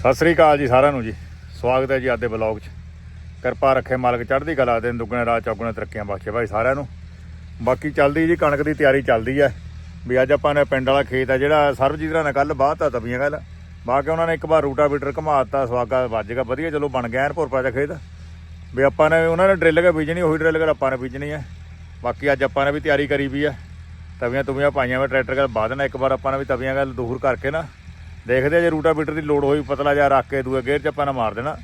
ਸਤਿ ਸ੍ਰੀ ਅਕਾਲ ਜੀ ਸਾਰਿਆਂ ਨੂੰ ਜੀ। ਸਵਾਗਤ ਹੈ ਜੀ ਅੱਜ ਦੇ ਬਲੌਗ 'ਚ। ਕਿਰਪਾ ਰੱਖੇ ਮਾਲਕ ਚੜ੍ਹਦੀ ਕਲਾ ਦੇ ਦੁੱਗਣੇ ਰਾਤ ਚੌਗੁਣੇ ਤਰੱਕੀਆਂ ਬਖਸ਼ੇ ਭਾਈ ਸਾਰਿਆਂ ਨੂੰ। ਬਾਕੀ ਚੱਲਦੀ ਜੀ, ਕਣਕ ਦੀ ਤਿਆਰੀ ਚੱਲਦੀ ਹੈ। ਵੀ ਅੱਜ ਆਪਾਂ ਨੇ ਪਿੰਡ ਵਾਲਾ ਖੇਤ ਆ ਜਿਹੜਾ ਸਰਬਜੀਤ ਰਾਂ ਨੇ ਕੱਲ ਬਾਹਤਾ ਤਵੀਆਂ ਗੱਲ ਬਾਕੀ ਉਹਨਾਂ ਨੇ ਇੱਕ ਵਾਰ ਰੂਟਾ ਰੂਟਾਵੀਟਰ ਘਮਾਤਾ, ਸਵਾਗਾ ਵੱਜ ਗਿਆ, ਵਧੀਆ, ਚਲੋ ਬਣ ਗਿਆ ਐਨਪੁਰ ਭੁਰਪਾ ਦਾ ਖੇਤ। ਵੀ ਆਪਾਂ ਨੇ ਉਹਨਾਂ ਨੇ ਡਰਿੱਲ ਕੇ ਬੀਜਣੀ, ਉਹੀ ਡਰਿੱਲ ਕਰ ਆਪਾਂ ਨੇ ਬੀਜਣੀ ਹੈ। ਬਾਕੀ ਅੱਜ ਆਪਾਂ ਨੇ ਵੀ ਤਿਆਰੀ ਕਰੀ ਵੀ ਆ ਤਵੀਆਂ ਤੁਵੀਆਂ ਪਾਈਆਂ ਵੇ, ਟਰੈਕਟਰ ਗੱਲ ਬਾਅਦ ਨਾਲ ਇੱਕ ਵਾਰ ਆਪਾਂ ਨੇ ਵੀ ਤਵੀਆਂ ਗੱਲ ਦੂਰ ਕਰਕੇ ਨਾ। ਦੇਖਦੇ ਆ ਜੇ ਰੂਟਾਵੀਟਰ ਦੀ ਲੋਡ ਹੋਈ ਪਤਲਾ ਜਿਹਾ ਰੱਖ ਕੇ ਦੂਏ ਗੇਅਰ 'ਚ ਆਪਾਂ ਨੇ ਮਾਰ ਦੇਣਾ।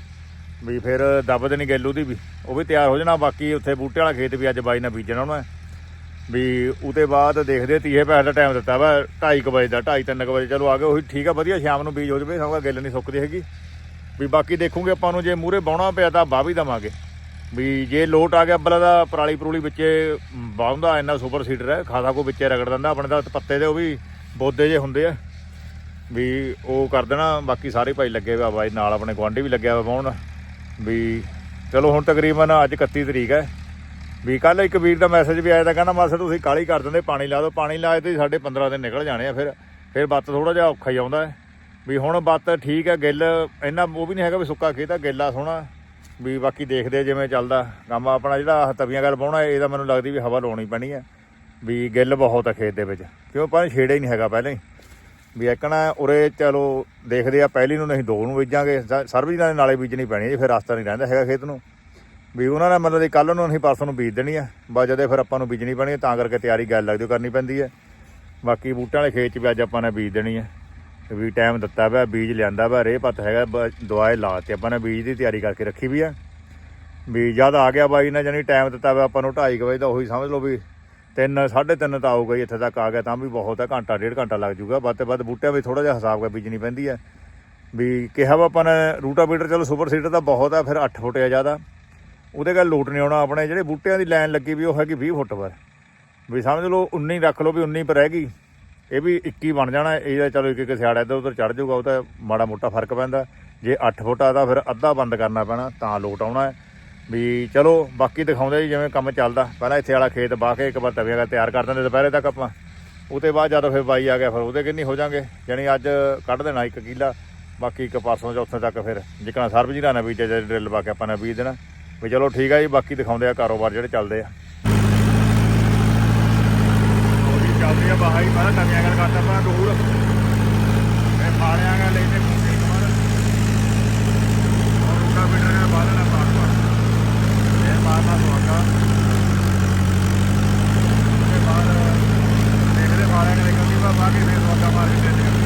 ਵੀ ਫਿਰ ਦੱਬ ਦੇਣੀ ਗੱਲ ਉਹਦੀ ਵੀ। ਉਹ ਵੀ ਤਿਆਰ ਹੋ ਜਾਣਾ, ਬਾਕੀ ਉੱਥੇ ਬੂਟੇ ਵਾਲਾ ਖੇਤ ਵੀ ਅੱਜ ਬਾਈ ਨਾਲ ਬੀਜਣਾ ਉਹਨੇ ਵੀ ਉਹਦੇ ਬਾਅਦ ਦੇਖਦੇ ਤੀਏ ਪੈਸੇ ਦਾ ਟਾਈਮ ਦਿੱਤਾ ਵਾ 2:30 ਵਜੇ ਦਾ 2:30 ਵਜੇ। ਚਲੋ ਆ ਗਏ, ਉਹੀ ਠੀਕ ਆ, ਵਧੀਆ ਸ਼ਾਮ ਨੂੰ ਬੀਜ ਹੋ ਜਵੇ, ਸਭ ਗੱਲ ਨਹੀਂ ਸੁੱਕਦੀ ਹੈਗੀ। ਵੀ ਬਾਕੀ ਦੇਖੂਗੇ ਆਪਾਂ ਨੂੰ ਜੇ ਮੂਰੇ ਬਾਉਣਾ ਪਿਆ ਤਾਂ ਬਾਹ ਵੀ ਦਵਾਂਗੇ। ਵੀ ਜੇ ਲੋਟ ਆ ਗਿਆ ਬਲਾ ਦਾ ਪਰਾਲੀ ਪਰੂਲੀ ਵਿੱਚੇ ਬਾਉਂਦਾ, ਇੰਨਾ ਸੁਪਰ ਸੀਡਰ ਹੈ ਖਾਸਾ ਕੋ ਵਿੱਚੇ ਰਗੜ ਦਿੰਦਾ, ਆਪਣੇ ਦਾ ਪੱਤੇ ਦੇ ਉਹ ਵੀ ਬੋਦੇ ਜੇ ਹੁੰਦੇ ਆ। ਵੀ ਉਹ ਕਰ ਦੇਣਾ, ਬਾਕੀ ਸਾਰੇ ਭਾਈ ਲੱਗੇ ਹੋਏ ਆ ਬਾਈ, ਨਾਲ ਆਪਣੇ ਗੁਆਂਢੀ ਵੀ ਲੱਗਿਆ ਵਾ ਬਾਉਣ ਵੀ ਚਲੋ ਹੁਣ ਤਕਰੀਬਨ ਅੱਜ 31 ਤਰੀਕ ਹੈ, ਵੀ ਕੱਲ ਇੱਕ ਵੀਰ ਦਾ ਮੈਸੇਜ ਵੀ ਆਇਆ ਤਾਂ ਕਹਿੰਦਾ ਮਾਸਟਰ ਤੁਸੀਂ ਕਾਲੀ ਕਰ ਦਿੰਦੇ, ਪਾਣੀ ਲਾ ਦਿਓ, ਪਾਣੀ ਲਾਏ ਤੇ ਸਾਡੇ 15 ਦਿਨ ਨਿਕਲ ਜਾਣੇ ਆ ਫਿਰ ਫਿਰ ਬੱਤ ਥੋੜਾ ਜਿਹਾ ਔਖਾ ਹੀ ਆਉਂਦਾ ਹੈ, ਵੀ ਹੁਣ ਬੱਤ ਠੀਕ ਹੈ, ਗਿੱਲ ਇੰਨਾ ਉਹ ਵੀ ਨਹੀਂ ਹੈਗਾ ਵੀ ਸੁੱਕਾ ਖੇਤ ਆ, ਗਿੱਲਾ ਸੋਹਣਾ, ਵੀ ਬਾਕੀ ਦੇਖਦੇ ਜਿਵੇਂ ਚੱਲਦਾ, ਕੰਮ ਆਪਣਾ ਜਿਹੜਾ ਆਹ ਤਵੀਆਂ ਗੱਲ ਪਾਉਣਾ ਇਹਦਾ ਮੈਨੂੰ ਲੱਗਦੀ ਵੀ ਹਵਾ ਲਾਉਣੀ ਪੈਣੀ ਹੈ, ਵੀ ਗਿੱਲ ਬਹੁਤ ਆ ਖੇਤ ਦੇ ਵਿੱਚ, ਕਿਉਂ ਪਾਣੀ ਛੇੜਿਆ ਹੀ ਨਹੀਂ ਹੈਗਾ ਪਹਿਲਾਂ ਹੀ। ਵੀ ਇੱਕਣਾ ਉਰੇ ਚਲੋ ਦੇਖਦੇ ਆ, ਪਹਿਲੀ ਨੂੰ ਨਹੀਂ, ਦੋ ਨੂੰ ਬੀਜਾਂਗੇ। ਸਰਬਜੀਤ ਨਾਲ ਨਾਲੇ ਬੀਜਣੀ ਪੈਣੀ ਹੈ ਜੀ, ਫਿਰ ਰਸਤਾ ਨਹੀਂ ਰਹਿੰਦਾ ਹੈਗਾ ਖੇਤ ਨੂੰ। ਵੀ ਉਹਨਾਂ ਨੇ ਮਤਲਬ ਦੀ ਕੱਲ ਨੂੰ ਅਸੀਂ ਪਰਸੋਂ ਨੂੰ ਬੀਜ ਦੇਣੀ ਆ, ਬਸ ਜਦੇ ਫਿਰ ਆਪਾਂ ਨੂੰ ਬੀਜਣੀ ਪੈਣੀ ਹੈ ਤਾਂ ਕਰਕੇ ਤਿਆਰੀ ਗੱਲ ਲੱਗਦੀ ਕਰਨੀ ਪੈਂਦੀ ਹੈ ਬਾਕੀ ਬੂਟਾਂ ਵਾਲੇ ਖੇਤ 'ਚ ਵੀ ਅੱਜ ਆਪਾਂ ਨੇ ਬੀਜ ਦੇਣੀ ਹੈ ਵੀ ਟਾਈਮ ਦਿੱਤਾ ਵਾ ਬੀਜ ਲਿਆਂਦਾ ਵਾ ਰੇ ਪੱਤ ਹੈਗਾ, ਬ- ਦਵਾਈ ਲਾਤੇ ਆਪਾਂ ਨੇ ਬੀਜ ਦੀ ਤਿਆਰੀ ਕਰਕੇ ਰੱਖੀ ਵੀ ਆ। ਵੀ ਜਦ ਆ ਗਿਆ ਬਾਈ ਨੇ ਜਾਨੀ ਟਾਈਮ ਦਿੱਤਾ ਵਾ ਆਪਾਂ ਨੂੰ 2:30 ਵਜੇ ਦਾ, ਉਹੀ ਸਮਝ ਲਓ ਵੀ 3 3:30 ਤਾਂ ਆਊਗਾ ਹੀ, ਇੱਥੇ ਤੱਕ ਆ ਗਿਆ, ਤਾਂ ਵੀ ਬਹੁਤ ਹੈ ਘੰਟਾ, ਡੇਢ ਘੰਟਾ ਲੱਗ ਜੂਗਾ ਵੱਧ ਤੋਂ ਵੱਧ ਬੂਟਿਆਂ ਵੀ ਥੋੜਾ ਜਿਹਾ ਹਿਸਾਬ ਕਰ ਬੀਜਣੀ ਪੈਂਦੀ ਹੈ ਵੀ ਕਿਹਾ ਵਾ ਆਪਾਂ ਨੇ ਰੂਟਾਵੀਟਰ, ਚਲੋ ਸੁਪਰ ਸੀਡਰ ਤਾਂ ਬਹੁਤ ਆ, ਫਿਰ 8 ਫੁੱਟ ਆ ਜ਼ਿਆਦਾ। ਉਹਦੇ ਗੱਲ ਲੋਟ ਨਹੀਂ ਆਉਣਾ ਆਪਣੇ, ਜਿਹੜੇ ਬੂਟਿਆਂ ਦੀ ਲਾਈਨ ਲੱਗੀ ਵੀ ਉਹ ਹੈਗੀ 20 ਫੁੱਟ ਪਰ। ਵੀ ਸਮਝ ਲਓ 19 ਰੱਖ ਲਓ ਵੀ 19 ਪਰ ਰਹਿ ਗਈ ਇਹ ਵੀ 21 ਬਣ ਜਾਣਾ ਇਹਦਾ ਚਲੋ ਇੱਕ ਇੱਕ ਸਿਆੜਾ ਇੱਧਰ ਉੱਧਰ ਚੜ ਜਾਊਗਾ, ਉਹ ਤਾਂ ਮਾੜਾ ਮੋਟਾ ਫ਼ਰਕ ਪੈਂਦਾ। ਜੇ 8 ਫੁੱਟ ਆ ਤਾਂ ਫਿਰ ਅੱਧਾ ਬੰਦ ਕਰਨਾ ਪੈਣਾ, ਤਾਂ ਲੋਟ ਆਉਣਾ। ਹੈ ਵੀ ਚਲੋ, ਬਾਕੀ ਦਿਖਾਉਂਦੇ ਜੀ ਜਿਵੇਂ ਕੰਮ ਚੱਲਦਾ। ਪਹਿਲਾਂ ਇੱਥੇ ਵਾਲਾ ਖੇਤ ਬਾਹ ਕੇ ਇੱਕ ਵਾਰ ਤਵੀਆਂ ਦਾ ਤਿਆਰ ਕਰ ਦਿੰਦੇ ਦੁਪਹਿਰੇ ਤੱਕ ਆਪਾਂ। ਉਹਦੇ ਬਾਅਦ ਜਦੋਂ ਫਿਰ ਬਾਈ ਆ ਗਿਆ, ਫਿਰ ਉਹਦੇ ਕਿੰਨੀ ਹੋ ਜਾਾਂਗੇ ਯਾਨੀ ਅੱਜ ਕੱਢ ਦੇਣਾ ਇੱਕ ਕਿੱਲਾ, ਬਾਕੀ ਇੱਕ ਪਰਸੋਂ ਚੌਥੇ ਤੱਕ ਫਿਰ ਜਿਕਣਾ ਸਰਬਜੀਰਾ ਨੇ ਬੀਜਿਆ ਜੇ ਡਰਿੱਲ ਪਾ ਕੇ ਆਪਾਂ ਨੇ ਬੀਜ ਦੇਣਾ। ਵੀ ਚਲੋ ਠੀਕ ਆ ਜੀ, ਬਾਕੀ ਦਿਖਾਉਂਦੇ ਆ ਕਾਰੋਬਾਰ ਜਿਹੜੇ ਚੱਲਦੇ ਆ। ਉਹਦੀ ਚੱਲਦੀ ਆ ਬਾਹਾਈ ਪਹਿਲਾਂ ਨਵੀਆਂ ਗੱਲ ਕਰਦਾ ਆਪਾਂ ਦੂਰ ਇਹ ਫਾੜਿਆਂ ਗਾ ਲੈ ਇੱਕ ਵਾਰ ਔਰ ਉਹਦਾ ਬੀਟਰ ਨੇ ਬਾਅਦ ਨਾਲ ਪਾਰ ਪਾਰ ਇਹ ਮਾਰਨਾ ਸੁਆਗਾ ਉਹਦੇ ਬਾਅਦ ਦੇਖਦੇ ਮਾਰਿਆ ਨੇ ਨਿਕਲਦੀ ਬਾ ਬਾਕੀ ਫੇਰ ਸੁਆਗਾ ਮਾਰ ਕੇ ਦੇ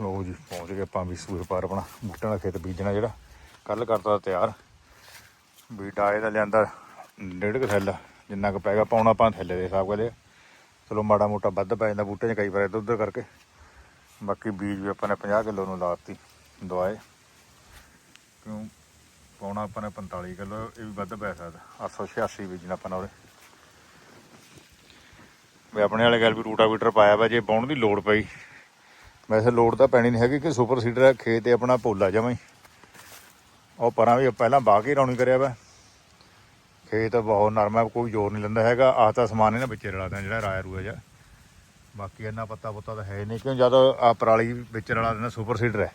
ਲੋਕ ਜੀ, ਪਹੁੰਚ ਗਏ ਆਪਾਂ ਵੀ ਸੂਰ ਪਾਰ ਆਪਣਾ, ਬੂਟਿਆਂ ਦਾ ਖੇਤ ਬੀਜਣਾ ਜਿਹੜਾ। ਕੱਲ ਕਰਤਾ ਤਿਆਰ। ਵੀ ਡਾਏ ਦਾ ਲਿਆਂਦਾ ਡੇਢ ਕੁ ਥੈਲਾ, ਜਿੰਨਾ ਕੁ ਪੈਗਾ ਪਾਉਣਾ ਆਪਾਂ ਥੈਲੇ ਦੇ ਹਿਸਾਬ ਕਰੇ ਚਲੋ ਮਾੜਾ ਮੋਟਾ ਵੱਧ ਪੈ ਜਾਂਦਾ ਬੂਟੇ 'ਚ, ਕਈ ਵਾਰ ਇੱਧਰ ਉੱਧਰ ਕਰਕੇ। ਬਾਕੀ ਬੀਜ ਵੀ ਆਪਾਂ ਨੇ 50 ਕਿਲੋ ਨੂੰ ਲਾਤੀ, ਦਵਾਏ। ਕਿਉਂ? ਪਾਉਣਾ ਆਪਾਂ ਨੇ 45 ਕਿਲੋ, ਇਹ ਵੀ ਵੱਧ ਪੈ ਸਕਦਾ। 886 ਬੀਜਣਾ ਆਪਾਂ ਨੇ ਉਹਦੇ ਵੀ ਆਪਣੇ ਵਾਲੇ ਗੱਲ ਵੀ ਰੂਟਾਵੀਟਰ ਪਾਇਆ ਵਾ, ਜੇ ਪਾਉਣ ਦੀ ਲੋੜ ਪਈ ਵੈਸੇ ਲੋੜ ਤਾਂ ਪੈਣੀ ਨਹੀਂ ਹੈਗੀ ਕਿ ਸੁਪਰ ਸੀਡਰ ਹੈ, ਖੇਤ ਤੇ ਆਪਣਾ ਪੋਲਾ ਜਮਾਂ ਹੀ। ਉਹ ਪਰਾਂ ਵੀ ਪਹਿਲਾਂ ਬਾਹ ਕੇ ਰੌਣੀ ਕਰਿਆ ਵਾ। ਖੇਤ ਬਹੁਤ ਨਰਮ ਹੈ, ਕੋਈ ਜ਼ੋਰ ਨਹੀਂ ਲੈਂਦਾ ਹੈਗਾ। ਆਹ ਤਾਂ ਸਮਾਨ ਇਹਨਾਂ ਵਿੱਚ ਰਲਾ ਦਿੰਦਾ ਜਿਹੜਾ ਰਾਇਆ ਰੂਆ ਜਿਹਾ। ਬਾਕੀ ਇੰਨਾ ਪੱਤਾ ਪੁੱਤਾ ਤਾਂ ਹੈ ਨਹੀਂ, ਕਿਉਂ ਜਦ ਆ ਪਰਾਲੀ ਵਿੱਚ ਰਲਾ ਦਿੰਦਾ ਸੁਪਰ ਸੀਡਰ ਹੈ।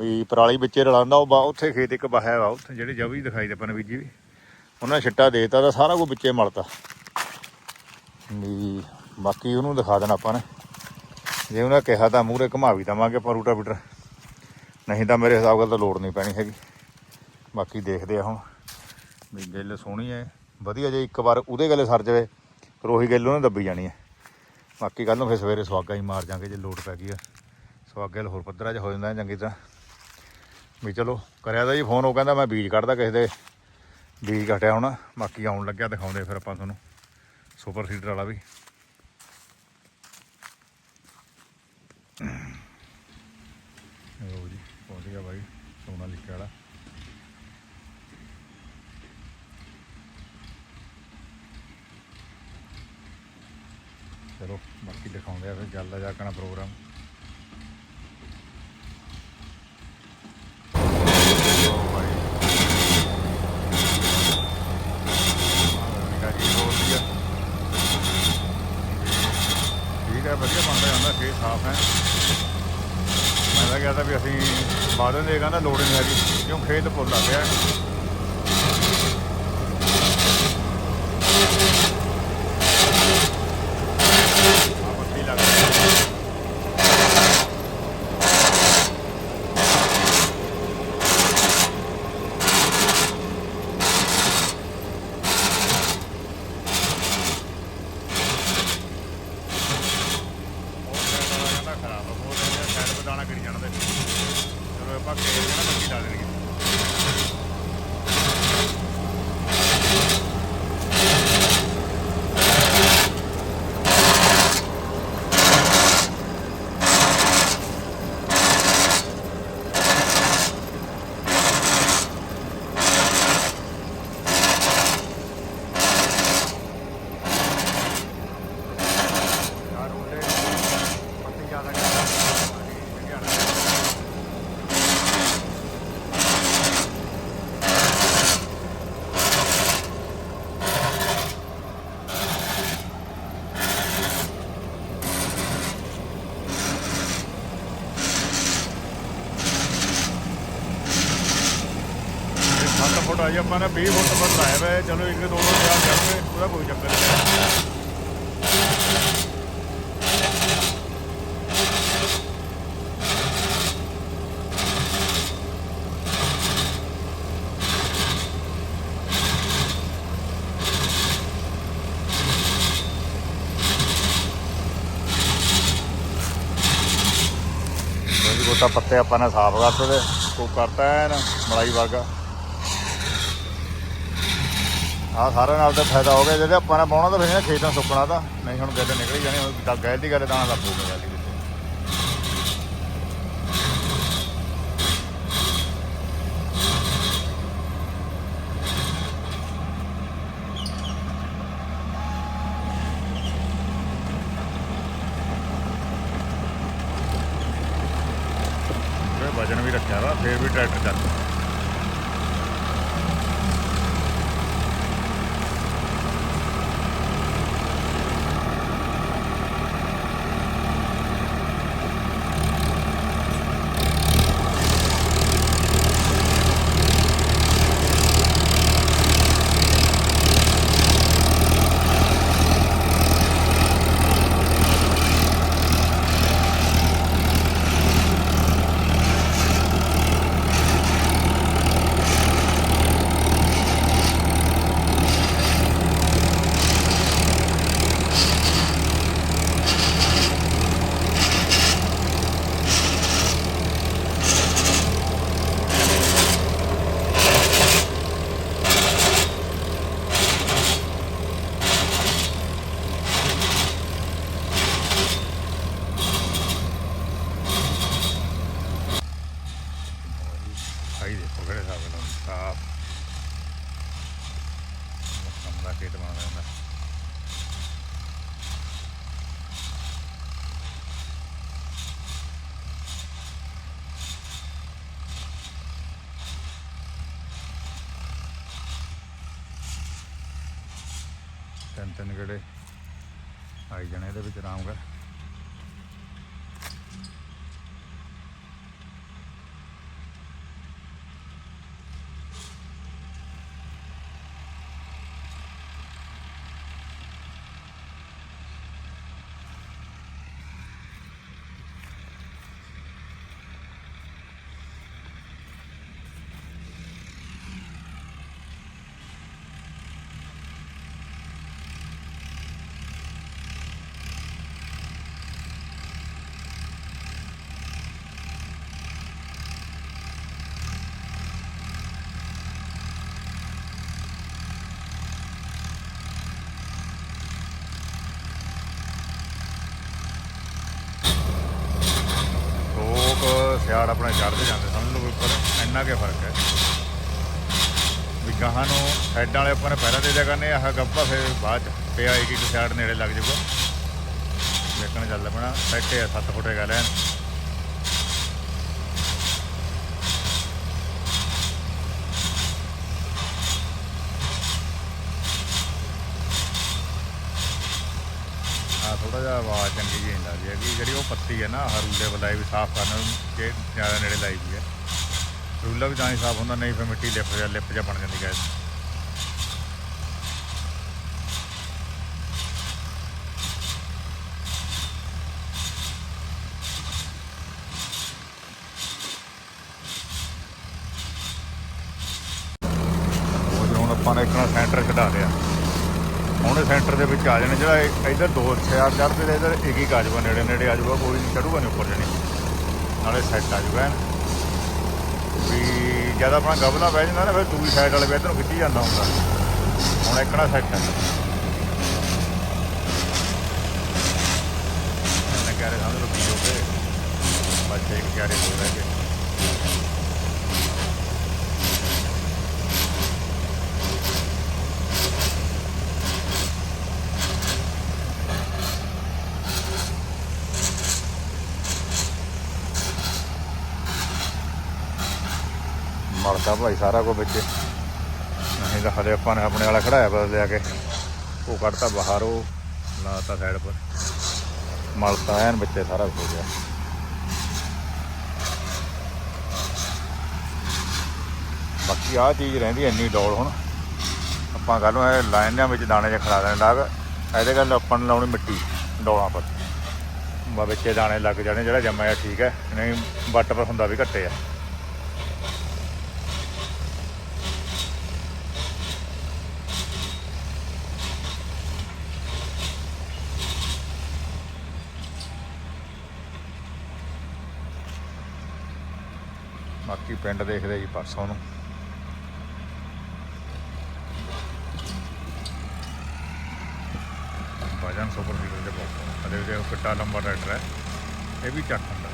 ਵੀ ਪਰਾਲੀ ਵਿੱਚੇ ਰਲਾਉਂਦਾ ਉਹ ਬਾ- ਉੱਥੇ ਖੇਤ ਇੱਕ ਬਾਹਿਆ ਵਾ, ਉੱਥੇ ਜਿਹੜੇ ਜਵੀ ਦਿਖਾਈ ਦੇ ਪਨ ਬੀਜੀ ਵੀ। ਉਹਨਾਂ ਛਿੱਟਾ ਦੇਤਾ ਤਾਂ ਸਾਰਾ ਕੁਝ ਵਿੱਚੇ ਮਲਤਾ। ਵੀ ਬਾਕੀ ਉਹਨੂੰ ਦਿਖਾ ਦੇਣਾ ਆਪਾਂ ਨੇ। ਜੇ ਉਹਨਾਂ ਕਿਹਾ ਤਾਂ ਮੂਹਰੇ ਘੁਮਾ ਵੀ ਦਵਾਂਗੇ ਆਪਾਂ ਰੂਟਾਵੀਟਰ ਨਹੀਂ ਤਾਂ ਮੇਰੇ ਹਿਸਾਬ ਨਾਲ ਤਾਂ ਲੋੜ ਨਹੀਂ ਪੈਣੀ ਹੈਗੀ। ਬਾਕੀ ਦੇਖਦੇ ਆ ਹੁਣ ਵੀ ਗਿੱਲ ਸੋਹਣੀ ਹੈ। ਵਧੀਆ ਜੇ ਇੱਕ ਵਾਰ ਉਹਦੇ ਗੱਲੇ ਸਰ ਜਾਵੇ, ਫਿਰ ਉਹੀ ਗਿੱਲ ਉਹਨੇ ਦੱਬੀ ਜਾਣੀ ਹੈ। ਬਾਕੀ ਕੱਲ ਨੂੰ ਫਿਰ ਸਵੇਰੇ ਸਵਾਗਾ ਹੀ ਮਾਰ ਜਾਾਂਗੇ ਜੇ ਲੋੜ ਪੈ ਗਈ ਆ। ਸਵਾਗੇ ਹੋਰ ਪੱਧਰਾ ਜਿਹਾ ਹੋ ਜਾਂਦਾ ਚੰਗੀ ਤਰ੍ਹਾਂ। ਵੀ ਚਲੋ, ਕਰਿਆ ਤਾਂ ਜੀ ਫੋਨ, ਉਹ ਕਹਿੰਦਾ ਮੈਂ ਬੀਜ ਕੱਢਦਾ ਕਿਸੇ ਦੇ। ਬੀਜ ਘਟਿਆ ਹੁਣ, ਬਾਕੀ ਆਉਣ ਲੱਗਿਆ ਦਿਖਾਉਂਦੇ ਫਿਰ ਆਪਾਂ ਤੁਹਾਨੂੰ। ਸੁਪਰ ਸੀਡਰ ਵਾਲਾ ਵੀ ਲਓ ਜੀ ਪਹੁੰਚ ਗਿਆ ਬਾਈ ਸੋਨਾ ਲਿਖਿਆ ਵਾਲਾ ਚਲੋ ਬਾਕੀ ਦਿਖਾਉਂਦੇ ਆ ਫਿਰ ਚੱਲਦਾ ਜਾ ਕਣਾ ਪ੍ਰੋਗਰਾਮ ਲਓ ਬਾਈ। ਆਹ ਮੇਰਾ ਜੀ ਬਹੁਤ ਵਧੀਆ। ਠੀਕ ਹੈ ਵਧੀਆ ਬਣਦਾ ਜਾਂਦਾ, ਖੇਤ ਸਾਫ਼ ਹੈ। ਮੈਂ ਤਾਂ ਕਿਹਾ ਤਾਂ ਵੀ ਅਸੀਂ ਬਾਦਲ ਦੇ ਕਹਿੰਦਾ, ਲੋੜ ਨਹੀਂ ਹੈਗੀ, ਕਿਉਂ ਖੇਤ ਭੁੱਲਾ ਆ ਗਿਆ ਪੱਤੀ ਲੱਗ ਰਹੀ ਉਹ ਸਾਈਡ ਵਾਲਾ ਕਹਿੰਦਾ ਖਰਾਬ ਆ ਉਹ ਕਹਿੰਦਾ ਸਾਈਡ ਪਰ ਦਾਣਾ ਕਰੀ ਜਾਣਾ ਤੇ ਚਲੋ ਆਪਾਂ ਖੇਤ ਦੇ ਨਾ ਮੱਕੀ ਲਾ ਦੇਣਗੇ ਯਾਰ ਉਹਦੇ ਪੱਤੀ ਜ਼ਿਆਦਾ ਕਰਦਾ ਸੱਤ ਫੁੱਟ ਆ ਜੀ ਆਪਾਂ ਨੇ 20 ਫੁੱਟ ਪਰ ਲਾਇਆ ਵਾ ਚਲੋ ਇੱਕ, ਦੋ ਦੋ ਚਾਰ ਚੱਲਦੇ ਉਹਦਾ ਕੋਈ ਚੱਕਰ ਨਹੀਂ ਕੋਈ ਪੱਤੇ ਆਪਾਂ ਨੇ ਸਾਫ਼ ਕਰਤੇ ਤੇ, ਉਹ ਕਰਤਾ ਐਨ, ਮਲਾਈ ਵਰਗਾ। ਆ ਸਾਰਿਆਂ ਨਾਲ ਤਾਂ ਫਾਇਦਾ ਹੋ ਗਿਆ, ਜਿਹੜੇ ਆਪਾਂ ਨੇ ਪਾਉਣਾ ਤਾਂ ਫਿਰ ਇਹਨਾਂ ਖੇਤਾਂ ਸੁੱਕਣਾ ਤਾਂ। ਨਹੀਂ ਹੁਣ ਗੱਲ ਨਿਕਲ ਹੀ ਜਾਣੀ, ਹੁਣ ਤਾਂ ਗੈਲ ਦੀ ਗੱਲ ਤਾਂ ਲੱਭੂ ਗਿਆ ਤਿੰਨ ਤਿੰਨ ਗੇੜੇ ਆਈ ਜਾਣੇ ਇਹਦੇ ਵਿੱਚ ਆਰਾਮ ਕਰ ਲੋਕ ਸਿਆੜ ਆਪਣਾ ਚੜ੍ਹਦੇ ਜਾਂਦੇ ਸਮਝ ਲਓ ਉੱਪਰ ਇੰਨਾ ਕੇ ਫ਼ਰਕ ਹੈ। ਵੀ ਗਾਹਾਂ ਨੂੰ ਸਾਈਡਾਂ ਵਾਲੇ ਆਪਾਂ ਨੇ ਪਹਿਲਾਂ ਦੇ ਦਿਆ ਕਰਨੇ, ਆਹ ਗੱਭਾ ਫਿਰ ਬਾਅਦ ਚ ਪਿਆ ਇੱਕ ਇੱਕ ਸਿਆੜ ਨੇੜੇ ਲੱਗ ਜਾਊਗਾ। ਦੇਖਣ ਚੱਲ ਪੈਣਾ ਸੈੱਟ ਆ 7 ਫੁੱਟੇ ਗਾ ਲੈਣ ਆ ਥੋੜਾ ਜਿਹਾ ਆਵਾਜ਼ ਚੰਗੀ ਜਿਹੀ ਨਹੀਂ ਲੱਗਦੀ ਹੈਗੀ, ਜਿਹੜੀ ਉਹ ਪੱਤੀ ਹੈ ਨਾ ਹਰੂਲੇ ਬਲਾਈ ਵੀ ਸਾਫ਼ ਕਰਨ ਨੂੰ ਕਿ ਜ਼ਿਆਦਾ ਨੇੜੇ ਲਾਈ ਵੀ ਹੈ। ਰੂਲਾ ਵੀ ਤਾਂ ਹੀ ਸਾਫ਼ ਹੁੰਦਾ, ਨਹੀਂ ਫਿਰ ਮਿੱਟੀ ਲਿਪ ਜਾ ਲਿਪ ਜਾ ਬਣ ਜਾਂਦੀ ਗੈਸ ਉਹ ਜਿਹੜਾ ਹੁਣ ਆਪਾਂ ਨੇ ਇੱਕ ਨਾਲ ਸੈਂਟਰ ਛਡਾ ਲਿਆ ਹੁਣ ਇਹ ਸੈਂਟਰ ਦੇ ਵਿੱਚ ਆ ਜਾਣੇ, ਜਿਹੜਾ ਇੱਧਰ ਦੋ ਛਿਆਰ ਚੜ੍ਹਦੇ ਨੇ ਇੱਧਰ ਇੱਕ ਹੀ ਆ ਨੇੜੇ ਨੇੜੇ ਆ ਜਾਊਗਾ, ਕੋਈ ਨਹੀਂ ਚੜੂਗਾ ਨਹੀਂ ਉੱਪਰ ਜਾਣੀ। ਨਾਲੇ ਸੈੱਟ ਆ ਜਾਊਗਾ ਐਨ। ਵੀ ਜਦ ਆਪਣਾ ਗਬਲਾ ਬਹਿ ਜਾਂਦਾ ਨਾ, ਫਿਰ ਦੂਜੀ ਸਾਈਡ ਵਾਲੇ ਵੀ ਇੱਧਰ ਨੂੰ ਖਿੱਚੀ ਜਾਂਦਾ ਹੁੰਦਾ। ਹੁਣ ਇੱਕਣਾ ਸੈੱਟ ਹੈ ਇਹਨੇ ਕਹਿ ਰਹੇ ਸਮਝ ਲਓ ਕੀ। ਬੱਚੇ ਇੱਕ ਕਿਆਰੇ ਹੋ ਰਹੇ ਗਏ ਮਲਦਾ ਭਾਈ ਸਾਰਾ ਕੁਝ ਵਿੱਚ। ਨਹੀਂ ਤਾਂ ਹਲੇ ਆਪਾਂ ਨੇ ਆਪਣੇ ਵਾਲਾ ਖੜਾਇਆ ਬਦਲ ਲਿਆ ਕੇ। ਉਹ ਕੱਢਤਾ ਬਾਹਰ, ਉਹ ਲਾਤਾ ਸਾਈਡ ਪਰ। ਮਲਤਾ ਐਨ ਵਿੱਚੇ ਸਾਰਾ ਕੁਝ ਹੋ ਗਿਆ। ਬਾਕੀ ਆਹ ਚੀਜ਼ ਰਹਿੰਦੀ ਇੰਨੀ ਡੋਲ ਹੁਣ। ਆਪਾਂ ਕੱਲ ਨੂੰ ਇਹ ਲਾਈਨਾਂ ਵਿੱਚ ਦਾਣੇ ਜਿਹਾ ਖੜਾ ਦੇਣ ਲੱਗ। ਇਹਦੇ ਗੱਲ ਆਪਾਂ ਨੇ ਲਾਉਣੀ ਮਿੱਟੀ ਡੋਲਾਂ ਪਰ। ਬਾ ਵਿੱਚੇ ਦਾਣੇ ਲੱਗ ਜਾਣੇ ਜਿਹੜਾ ਜੰਮਿਆ ਠੀਕ ਹੈ। ਨਹੀਂ, ਵੱਟ ਪਰ ਹੁੰਦਾ ਵੀ ਘੱਟੇ ਆ ਬਾਕੀ ਪਿੰਡ ਦੇਖਦੇ ਜੀ ਪਰਸੋਂ ਨੂੰ। ਭਜਨ ਸੁਪਰ ਹੀਰੋ ਦੇ ਬਹੁਤ ਅਦੇ ਜੇ ਕਿੱਟਾ ਲੰਬਾ ਟਰੈਕਟਰ ਹੈ। ਇਹ ਵੀ ਚੱਕ ਹੁੰਦਾ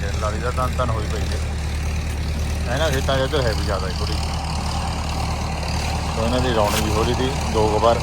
ਜੇ ਲਾਲੀ ਦਾ ਤਨ ਤਨ ਹੋਈ ਪਈ ਹੈ। ਇਹਨਾਂ ਖੇਤਾਂ 'ਚ ਇੱਧਰ ਹੈ ਵੀ ਜ਼ਿਆਦਾ ਥੋੜੀ ਤਾਂ ਇਹਨਾਂ ਦੀ ਰੌਣਕ ਵੀ ਹੋ ਰਹੀ ਸੀ, ਦੋ ਕੁ ਵਾਰ।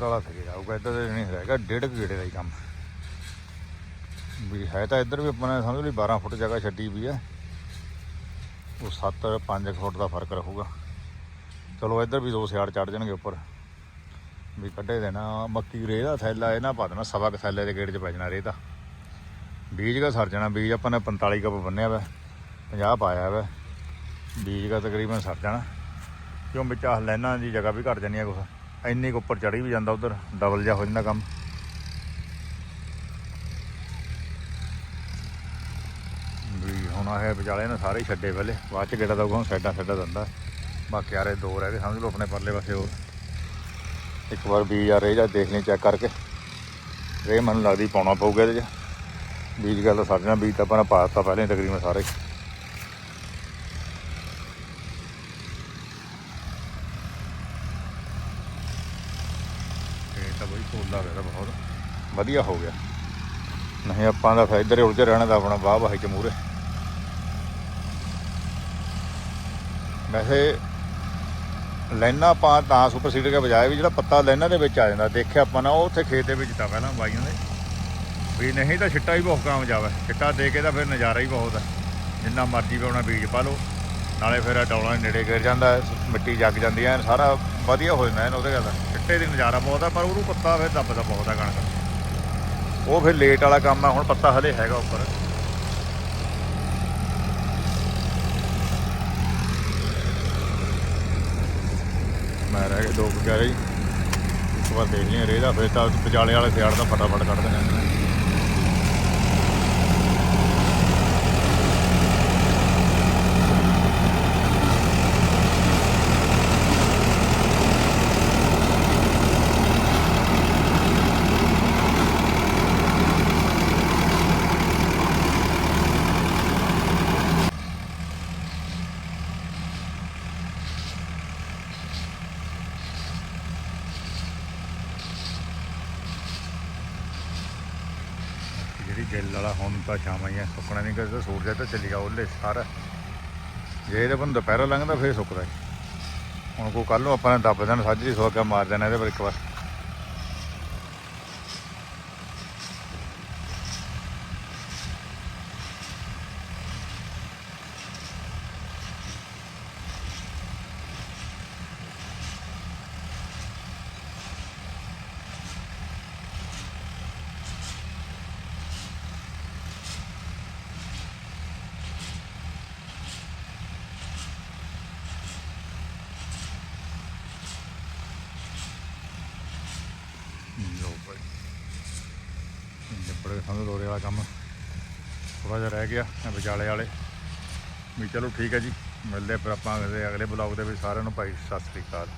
ਵੀ ਇੱਧਰ ਵਾਲਾ ਫੇਰ ਜਾਊਗਾ ਇੱਧਰ ਦੇ ਨਹੀਂ ਹੈਗਾ, ਡੇਢ ਕੁ ਗੇੜੇ ਦਾ ਹੀ ਕੰਮ। ਵੀ ਹੈ ਤਾਂ ਇੱਧਰ ਵੀ ਆਪਾਂ ਨੇ ਸਮਝ ਲਈ 12 ਫੁੱਟ ਜਗ੍ਹਾ ਛੱਡੀ ਵੀ ਹੈ। ਉਹ 7 5 ਫੁੱਟ ਦਾ ਫ਼ਰਕ ਰਹੂਗਾ। ਚਲੋ ਇੱਧਰ ਵੀ ਦੋ ਸਿਆੜ ਚੜ ਜਾਣਗੇ ਉੱਪਰ। ਵੀ ਕੱਢੇ ਦੇਣਾ ਮੱਕੀ ਰੇਹ ਦਾ ਥੈਲਾ, ਇਹ ਨਾ ਪਾ ਦੇਣਾ, ਸਵਾ ਕੁ ਥੈਲੇ ਦੇ ਗੇੜ 'ਚ ਪੈ ਜਾਣਾ ਰੇਹ ਦਾ ਬੀਜ ਦਾ ਸਰ ਜਾਣਾ, ਬੀਜ ਆਪਾਂ ਨੇ 45 ਕੱਪ ਬੰਨਿਆ ਵਾ 50 ਪਾਇਆ ਵਾ। ਬੀਜ ਦਾ ਤਕਰੀਬਨ ਸਰ ਜਾਣਾ। ਕਿਉਂ ਵਿੱਚ ਆਹ ਲੈਣਾ ਦੀ ਜਗ੍ਹਾ ਵੀ ਘਟ ਜਾਣੀ ਆ ਕੁਛ। ਇੰਨੀ ਕੁ ਉੱਪਰ ਚੜੀ ਵੀ ਜਾਂਦਾ ਉਧਰ ਡਬਲ ਜਿਹਾ ਹੋ ਜਾਂਦਾ ਕੰਮ। ਵੀ ਹੁਣ ਆਹ ਵਿਚਾਲੇ ਨੇ ਸਾਰੇ ਹੀ ਛੱਡੇ ਪਹਿਲੇ, ਬਾਅਦ ਚ ਗੇੜਾ ਦਊਗਾ, ਹੁਣ ਸਾਈਡਾਂ ਸਾਈਡਾਂ ਦੰਦਾ। ਬਾਕੀ ਆਰੇ ਦੋ ਰਹਿ ਗਏ, ਸਮਝ ਲਓ ਆਪਣੇ ਪਰਲੇ ਪਾਸੇ ਹੋਰ। ਇੱਕ ਵਾਰ ਬੀਜ ਆ ਰਹੇ ਜਾਂ ਦੇਖ ਲਈ, ਚੈੱਕ ਕਰਕੇ। ਰੇ ਮੈਨੂੰ ਲੱਗਦੀ ਪਾਉਣਾ ਪਊਗਾ ਇਹਦੇ 'ਚ। ਬੀਜ ਗੱਲ ਸਰ ਜਾਣਾ ਬੀਜ ਤਾਂ ਆਪਾਂ ਨੇ ਪਾ ਪਹਿਲੇ ਹੀ ਤਕਰੀਬਨ ਸਾਰੇ ਇਹ ਤਾਂ ਬਈ ਕੋਲਾ ਹੋਇਆ ਬਹੁਤ ਵਧੀਆ ਹੋ ਗਿਆ। ਨਹੀਂ, ਆਪਾਂ ਦਾ ਫਿਰ ਇੱਧਰ ਹੀ ਉਲਝੇ ਰਹਿਣਾ ਦਾ ਆਪਣਾ ਵਾਹ ਵਾਹੀ ਚ ਮੂਰੇ ਵੈਸੇ ਲੈਣਾ ਆਪਾਂ ਤਾਂ ਸੁਪਰ ਸੀਡਰ ਕੇ ਬਜਾਏ ਵੀ ਜਿਹੜਾ ਪੱਤਾ ਲੈਣਾ ਦੇ ਵਿੱਚ ਆ ਜਾਂਦਾ, ਦੇਖਿਆ ਆਪਾਂ ਨਾ, ਉਹ ਉੱਥੇ ਖੇਤ ਦੇ ਵਿੱਚ ਤਾਂ ਪਹਿਲਾਂ ਬਾਈਆਂ ਦੇ। ਵੀ ਨਹੀਂ ਤਾਂ ਛਿੱਟਾ ਹੀ ਬਹੁਤ ਕਾਮਯਾਬ ਹੈ ਛਿੱਟਾ ਦੇ ਕੇ ਤਾਂ ਫਿਰ ਨਜ਼ਾਰਾ ਹੀ ਬਹੁਤ ਹੈ ਜਿੰਨਾ ਮਰਜ਼ੀ ਵੀ ਆਪਣਾ ਬੀਜ ਪਾ ਲਓ, ਨਾਲੇ ਫਿਰ ਡੌਲਾਂ ਨੇੜੇ ਗਿਰ ਜਾਂਦਾ, ਮਿੱਟੀ ਜੱਗ ਜਾਂਦੀ ਹੈ ਸਾਰਾ ਵਧੀਆ ਹੋ ਜਾਂਦਾ ਹੈ ਉਹਦੇ ਗੱਲ ਛਿੱਟੇ ਦੀ ਨਜ਼ਾਰਾ ਬਹੁਤ ਹੈ ਪਰ ਉਹਨੂੰ ਪੱਤਾ ਫਿਰ ਦੱਬਦਾ ਬਹੁਤ ਹੈ ਕਣਕ। ਉਹ ਫਿਰ ਲੇਟ ਵਾਲਾ ਕੰਮ ਹੈ ਹੁਣ ਪੱਤਾ ਹਲੇ ਹੈਗਾ ਉੱਪਰ। ਮੈਂ ਰਹਿ ਗਏ ਦੋ ਕੁ ਕਹਿ ਰਹੀ ਇੱਕ ਵਾਰ ਦੇਖ ਲਿਆ ਰੇਹ ਦਾ, ਫਿਰ ਤਾਂ ਵਿਚਾਲੇ ਵਾਲੇ ਸਿਆੜ ਦਾ ਫਟਾਫਟ ਕੱਢ ਦੇਣਾ ਇਹਨਾਂ ਨੇ ਜਿਹੜੀ ਗਿੱਲ ਵਾਲਾ ਹੁਣ ਤਾਂ ਸ਼ਾਮ ਆਈਆਂ, ਸੁੱਕਣਾ ਨਹੀਂ ਕਰਦਾ ਸੂਰਜ ਤਾਂ ਚੱਲੀ ਗਿਆ ਉਹਲੇ ਸਾਰਾ ਜੇ ਇਹਦੇ ਬੰਦ ਦੁਪਹਿਰਾ ਲੰਘਦਾ, ਫੇਰ ਸੁੱਕਦਾ ਏ। ਹੁਣ ਕੋ ਕੱਲ ਨੂੰ ਆਪਾਂ ਨੇ ਦੱਬ ਦੇਣਾ, ਸਾਜਰੀ ਸੋਕਾ ਮਾਰ ਦੇਣਾ ਇਹਦੇ ਪਰ ਇੱਕ ਵਾਰ ਲੋ ਭਾਈ ਨਿਬੜ ਗਿਆ ਸਮਝ ਲੋਰੇ ਵਾਲਾ ਕੰਮ ਥੋੜਾ ਜਿਹਾ ਰਹਿ ਗਿਆ ਵਿਚਾਲੇ ਵਾਲੇ। ਵੀ ਚਲੋ ਠੀਕ ਹੈ ਜੀ, ਮਿਲਦੇ ਫਿਰ ਆਪਾਂ ਅਗਲੇ ਅਗਲੇ ਬਲੌਗ ਦੇ ਵਿੱਚ ਸਾਰਿਆਂ ਨੂੰ। ਭਾਈ, ਸਤਿ ਸ੍ਰੀ ਅਕਾਲ।